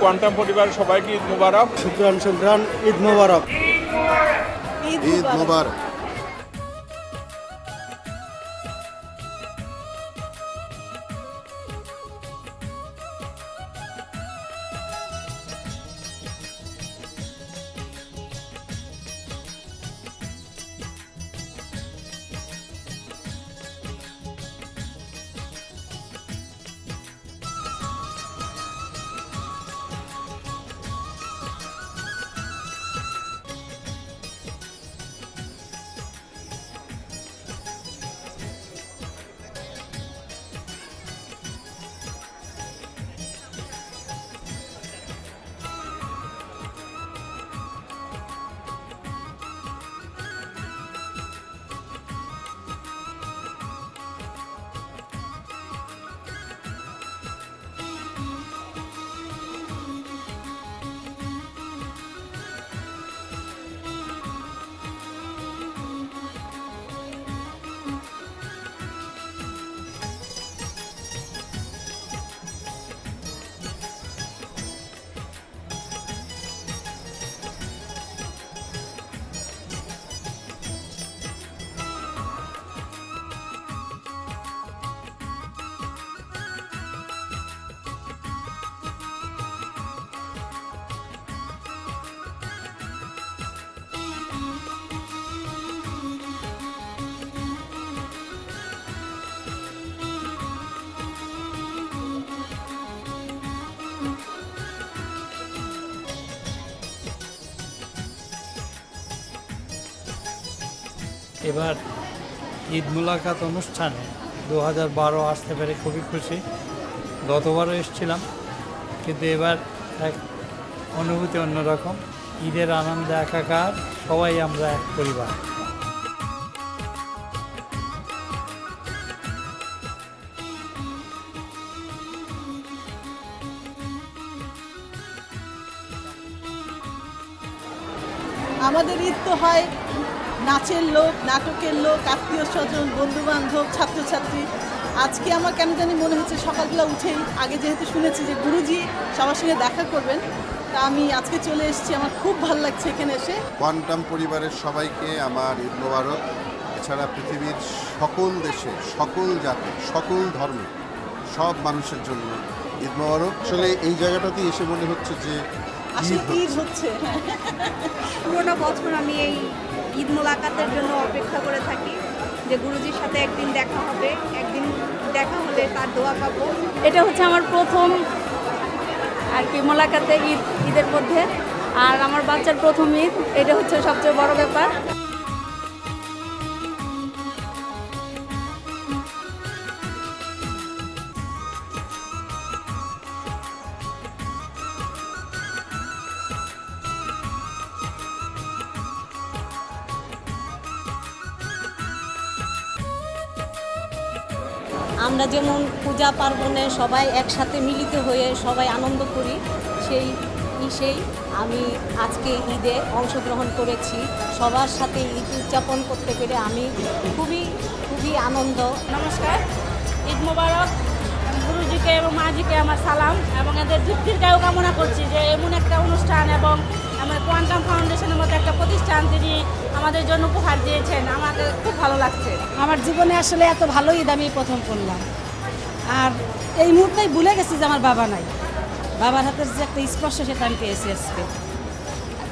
Quantum পরিবার সবাইকে ঈদ মুবারক। শুক্রান শুক্রান ঈদ মুবারক। ঈদ ঈদ মোবারক। এবার ঈদ মুলাকাত অনুষ্ঠানে দু হাজার বারো আসতে পেরে খুবই খুশি। গতবারও এসেছিলাম, কিন্তু এবার এক অনুভূতি অন্যরকম। ঈদের আনন্দে একাকার সবাই আমরা এক পরিবার। আমাদের ঈদ তো হয় নাচের লোক নাটকের লোক আত্মীয় স্বজন বন্ধু বান্ধব ছাত্রছাত্রী। আজকে আমার কেন জানি মনে হচ্ছে সকালবেলা উঠেই আগে যেহেতু শুনেছি যে গুরুজি সবার সঙ্গে দেখা করবেন তা আমি আজকে চলে এসেছি আমার খুব ভালো লাগছে এখানে এসে। কোয়ান্টাম পরিবারের সবাইকে আমার ঈদ মোবারক। এছাড়া পৃথিবীর সকল দেশে সকল জাতি সকল ধর্মে সব মানুষের জন্য ঈদ মোবারক। আসলে এই জায়গাটাতে এসে মনে হচ্ছে যে আসলে ঈদ ঈদ হচ্ছে। পুরোনো বছর আমি এই ঈদ মোলাকাতের জন্য অপেক্ষা করে থাকি যে গুরুজির সাথে একদিন দেখা হবে, একদিন দেখা হলে তার দোয়া পাবো। এটা হচ্ছে আমার প্রথম আর কি মোলাকাতে ঈদ, ঈদের মধ্যে। আর আমার বাচ্চার প্রথম ঈদ, এটা হচ্ছে সবচেয়ে বড় ব্যাপার। আমরা যেমন পূজা পার্বণে সবাই একসাথে মিলিত হয়ে সবাই আনন্দ করি, সেই সেই আমি আজকে ঈদে অংশগ্রহণ করেছি। সবার সাথে ঈদ উদযাপন করতে পেরে আমি খুবই খুবই আনন্দ। নমস্কার, ঈদ মোবারক। গুরুজিকে এবং মাজিকে আমার সালাম এবং এদের দীর্ঘায়ু কামনা করছি যে এমন একটা অনুষ্ঠান এবং আমার কোয়ান্টাম ফাউন্ডেশনের মতো একটা প্রতিষ্ঠান তিনি আমাদের জন্য উপহার দিয়েছেন আমাকে খুব ভালো লাগছে। আমার জীবনে আসলে এত ভালো ঈদ আমি প্রথম করলাম। আর এই মুহূর্তেই ভুলে গেছি যে আমার বাবা নাই। বাবার হাতের যে একটা স্পর্শ সেটা আমি পেয়েছি আজকে।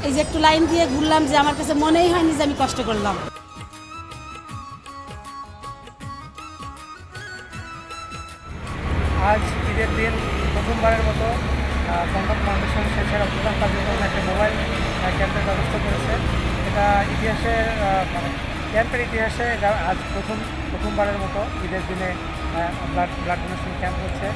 এই যে একটু লাইন দিয়ে ঘুরলাম যে আমার কাছে মনেই হয়নি যে আমি কষ্ট করলাম। আজ ঈদের দিন প্রথমবারের মতো কন্ট্যাক্ট ফাউন্ডেশন শেষের অবদান কার্যক্রম একটা মোবাইল ক্যাম্পের ব্যবস্থা করেছে। এটা ইতিহাসের মানে ক্যাম্পের ইতিহাসে আজ প্রথম, প্রথমবারের মতো ঈদের দিনে ব্লাড ব্লাড ডোনেশন ক্যাম্প হচ্ছে।